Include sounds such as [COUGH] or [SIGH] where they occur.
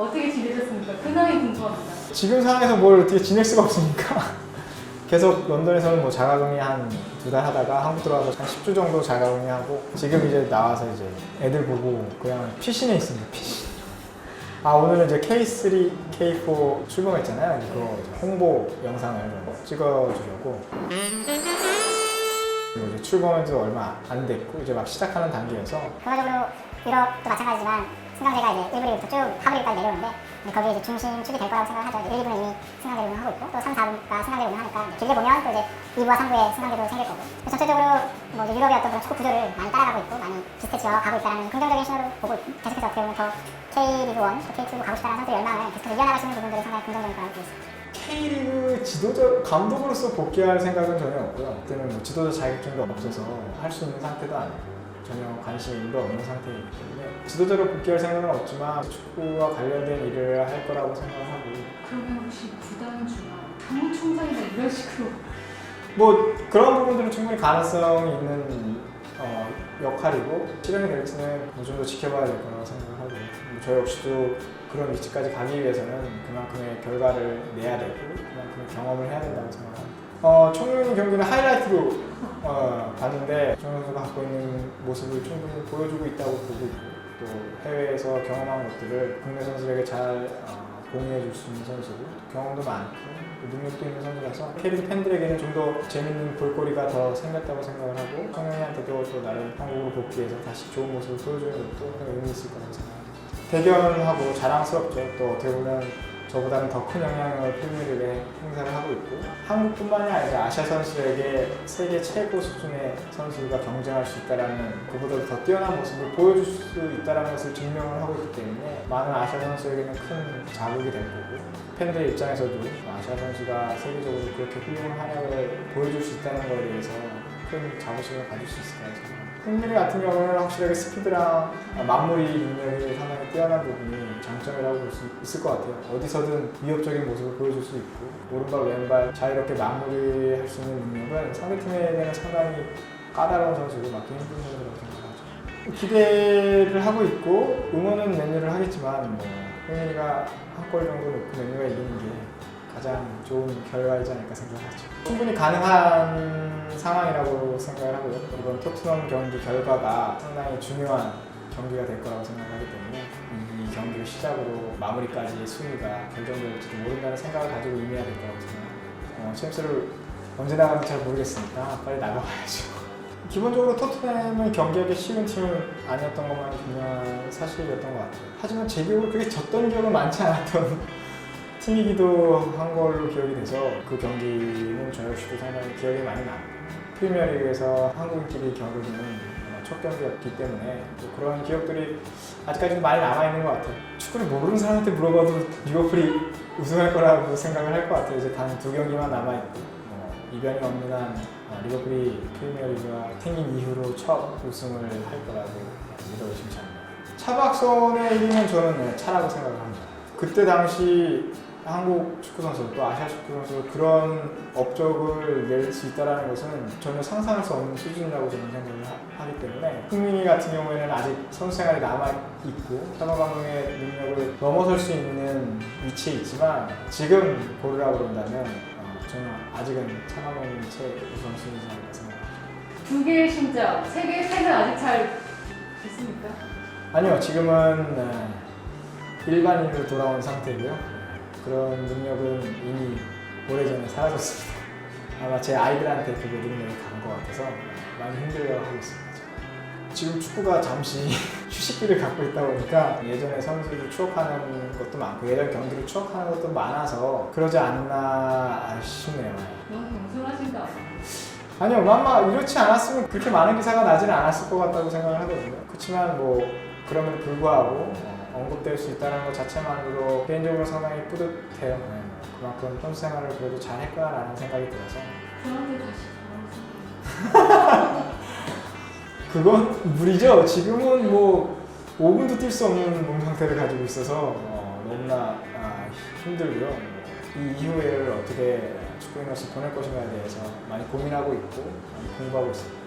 어떻게 지내셨습니까? 근황이 궁금합니다. 지금 상황에서 뭘 어떻게 지낼 수가 없으니까 [LAUGHS] 계속 런던에서는 뭐 자가격리 한 두 달 하다가 한국 들어와서 한 10주 정도 자가격리 하고 지금 이제 나와서 이제 애들 보고 그냥 피신해 있습니다. 피신. 아 오늘은 이제 K3, K4 출범했잖아요. 그거 이제 홍보 영상을 찍어주려고 그리고 이제 출범한 지 얼마 안 됐고 이제 막 시작하는 단계여서 결과적으로 유럽도 마찬가지지만 승강제가 이제 1부 리그부터 쭉 하부 리그까지 내려오는데 거기에 이제 중심 축이 될 거라고 생각을 하죠. 1, 2부는 이미 승강제를 운영하고 있고 또 3, 4부가 승강제를 운영하니까 길게 보면 또 이제 2부와 3부에 승강제도 생길 거고 전체적으로 뭐 이제 유럽의 어떤 그런 축구 구조를 많이 따라가고 있고 많이 비슷해져 가고 있다는 긍정적인 신호를 보고 있고 계속해서 어떻게 보면 더 K리그 1, 또 K2로 가고 싶다는 선수의 열망을 계속해서 이어나가시는 부분들이 상당히 긍정적인 거라고 보고 있습니다. K리그 지도자 감독으로서 복귀할 생각은 전혀 없고요. 그때는 뭐 지도자 자격증도 없어서 할 수 있는 상태도 아니고 전혀 관심도 없는 상태이기 때문에 지도자로 복귀할 생각은 없지만 축구와 관련된 일을 할 거라고 생각하고 그러면 혹시 구단주나 사무총장이나 이런 식으로 뭐 그런 부분들은 충분히 가능성이 있는 어, 역할이고 실현이 될지는 어느 정도 지켜봐야 될 거라고 생각하고 뭐저 역시도 그런 위치까지 가기 위해서는 그만큼의 결과를 내야 되고 그만큼의 경험을 해야 된다고 생각합니다. 어, 청룡 경기는 하이라이트로 어, 봤는데 정 선수가 갖고 있는 모습을 충분히 보여주고 있다고 보고 있고 또 해외에서 경험한 것들을 국내 선수들에게 잘 어, 공유해 줄 수 있는 선수고 경험도 많고 또 능력도 있는 선수라서 캐리그 팬들에게는 좀 더 재밌는 볼거리가 더 생겼다고 생각을 하고 청룡이한테도 또 나름 한국으로 복귀해서 다시 좋은 모습을 보여주는 것도 의미 있을 거라고 생각합니다. 대견하고 자랑스럽죠. 또 어떻게 보면 저보다는 더 큰 영향을 프리미어리그에 행사를 하고 있고 한국뿐만이 아니라 아시아 선수들에게 세계 최고 수준의 선수가 경쟁할 수 있다라는 그보다 더 뛰어난 모습을 보여줄 수 있다라는 것을 증명을 하고 있기 때문에 많은 아시아 선수에게는 큰 자극이 될 거고 팬들 입장에서도 아시아 선수가 세계적으로 그렇게 훌륭한 활약을 보여줄 수 있다는 것에 대해서 큰 자부심을 가질 수 있을 거라고 생각합니다. 흥민이 같은 경우는 확실하게 스피드랑 마무리 능력이 상당히 뛰어난 부분이 장점이라고 볼 수 있을 것 같아요. 어디서든 위협적인 모습을 보여줄 수 있고 오른발 왼발 자유롭게 마무리할 수 있는 능력은 상대팀에게는 상당히 까다로운 선수고 막기 힘든 선수라고 생각하죠. 기대를 하고 있고 응원은 맨유를 하겠지만 뭐 흥민이가 한 골 정도 넣고 맨유가 이기는 게 가장 좋은 결과이지 않을까 생각하죠. 충분히 가능한 상황이라고 생각을 하고요. 이번 토트넘 경기 결과가 상당히 중요한 경기가 될 거라고 생각하기 때문에 이 경기를 시작으로 마무리까지 순위가 결정될지도 모른다는 생각을 가지고 임해야 될 거라고 생각합니다. 어, 챔스를 언제 나가는지 잘 모르겠으니까 빨리 나가봐야죠. [LAUGHS] 기본적으로 토트넘은 경기하기 쉬운 팀은 아니었던 것만 분명한 사실이었던 것 같아요. 하지만 제 기억으로 그게 졌던 기억은 많지 않았던 팀이기도 한 걸로 기억이 돼서 그 경기는 저 역시도 상당히 기억이 많이 납니다. 프리미어리그에서 한국인끼리 겨루는 첫 경기였기 때문에 또 그런 기억들이 아직까지도 많이 남아있는 것 같아요. 축구를 모르는 사람한테 물어봐도 리버풀이 우승할 거라고 생각을 할 것 같아요. 이제 단 두 경기만 남아있고 뭐 이변이 없는 한 어, 리버풀이 프리미어리그가 생긴 이후로 첫 우승을 할 거라고 믿어 의심치 않습니다. 차박선의 1위는 저는 네, 차라고 생각을 합니다. 그때 당시 한국 축구 선수 또 아시아 축구 선수 그런 업적을 낼 수 있다는 것은 전혀 상상할 수 없는 수준이라고 저는 생각을 하, 기 때문에 흥민이 같은 경우에는 아직 선수 생활이 남아 있고 차박 감독의 능력을 넘어설 수 있는 위치에 있지만 지금 고르라고 그런다면 어, 저는 아직은 차박감독이 최우선순위지 않을까 생각합니다. 두 개의 심장, 세 개의 팬은 아직 잘 있습니까? 아니요, 지금은 네, 일반인으로 돌아온 상태고요. 그런 능력은 이미 오래전에 사라졌습니다. 아마 제 아이들한테 그게 능력이 간 것 같아서 많이 힘들어하고 있습니다. 지금 축구가 잠시 [LAUGHS] 휴식기를 갖고 있다 보니까 예전에 선수를 추억하는 것도 많고 예전 경기를 추억하는 것도 많아서 그러지 않나 싶네요. 너무 겸손하신가? 아니요, 아마 이렇지 않았으면 그렇게 많은 기사가 나지는 않았을 것 같다고 생각을 하거든요. 그렇지만 뭐 그럼에도 불구하고 어, 언급될 수 있다는 것 자체만으로 개인적으로 상당히 뿌듯해요. 네, 그만큼 선수 생활을 그래도 잘 했구나라는 생각이 들어서 다시. [LAUGHS] 그건 무리죠. 지금은 뭐 5분도 뛸 수 없는 몸 상태를 가지고 있어서 어, 너무나 아, 힘들고요. 이 이후에를 어떻게 축구인으로서 보낼 것인가에 대해서 많이 고민하고 있고 많이 공부하고 있습니다.